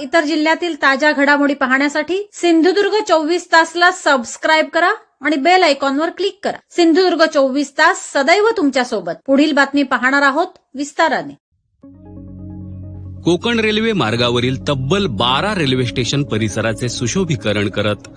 इतर जिल्ह्यातील ताज्या घडामोडी पाहण्यासाठी सिंधुदुर्ग चोवीस तासला सबस्क्राईब करा आणि बेल आयकॉनवर क्लिक करा. सिंधुदुर्ग चोवीस तास सदैव तुमच्यासोबत पुढील बातमी पाहणार आहोत विस्ताराने. कोकण रेल्वे मार्गावरील तब्बल बारा रेल्वे स्टेशन परिसराचे सुशोभीकरण करत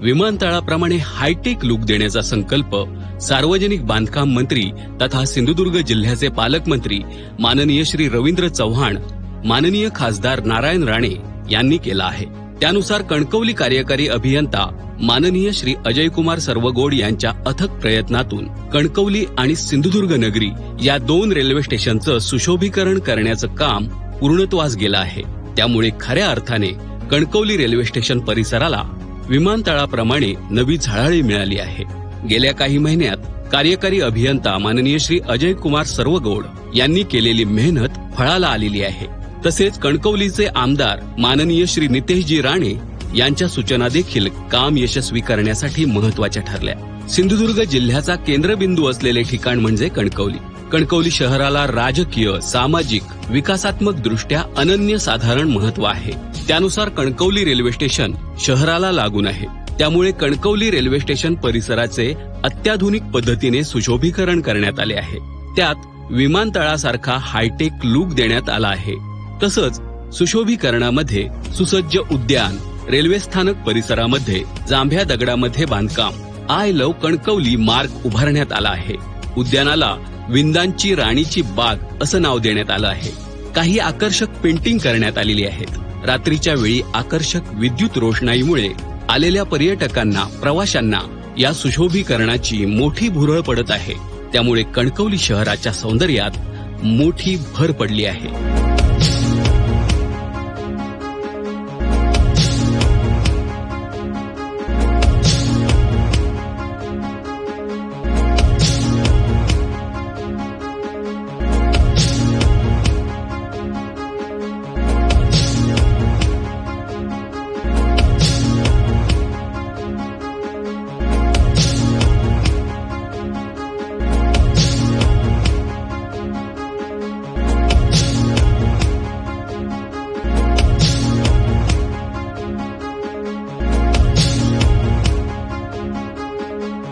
विमानतळाप्रमाणे हायटेक लुक देण्याचा संकल्प सार्वजनिक बांधकाम मंत्री तथा सिंधुदुर्ग जिल्ह्याचे पालकमंत्री माननीय श्री रवींद्र चव्हाण माननीय खासदार नारायण राणे यांनी केला आहे. त्यानुसार कणकवली कार्यकारी अभियंता माननीय श्री अजयकुमार सर्वगोड यांच्या अथक प्रयत्नातून कणकवली आणि सिंधुदुर्ग नगरी या दोन रेल्वे स्टेशनचं सुशोभीकरण करण्याचं काम पूर्णत्वास गेलं आहे. त्यामुळे खऱ्या अर्थाने कणकवली रेल्वे स्टेशन परिसराला विमानतळाप्रमाणे नवी झळाळी मिळाली आहे. गेल्या काही महिन्यात कार्यकारी अभियंता माननीय श्री अजय कुमार सर्वगौड यांनी केलेली मेहनत फळाला आलेली आहे. तसेच कणकवलीचे आमदार माननीय श्री नितेशजी राणे यांच्या सूचना देखील काम यशस्वी करण्यासाठी महत्त्वाच्या ठरल्या. सिंधुदुर्ग जिल्ह्याचा केंद्रबिंदू असलेले ठिकाण म्हणजे कणकवली. कणकवली शहराला राजकीय सामाजिक विकासात्मक दृष्ट्या अनन्य साधारण महत्त्व आहे. त्यानुसार कणकवली रेल्वे स्टेशन शहराला लागून आहे. त्यामुळे कणकवली रेल्वे स्टेशन परिसराचे अत्याधुनिक पद्धतीने सुशोभीकरण करण्यात आले आहे. त्यात विमानतळासारखा हायटेक लुक देण्यात आला आहे. तसंच सुशोभीकरणामध्ये सुसज्ज उद्यान रेल्वे स्थानक परिसरामध्ये जांभ्या दगडामध्ये बांधकाम आय लव कणकवली मार्ग उभारण्यात आला आहे. उद्यानाला विंदांची राणीची बाग असं नाव देण्यात आलं आहे. काही आकर्षक पेंटिंग करण्यात आलेली आहेत. रात्रीच्या वेळी आकर्षक विद्युत रोषणाईमुळे आलेल्या पर्यटकांना प्रवाशांना या सुशोभीकरणाची मोठी भुरळ पडत आहे. त्यामुळे कणकवली शहराच्या सौंदर्यात मोठी भर पडली आहे.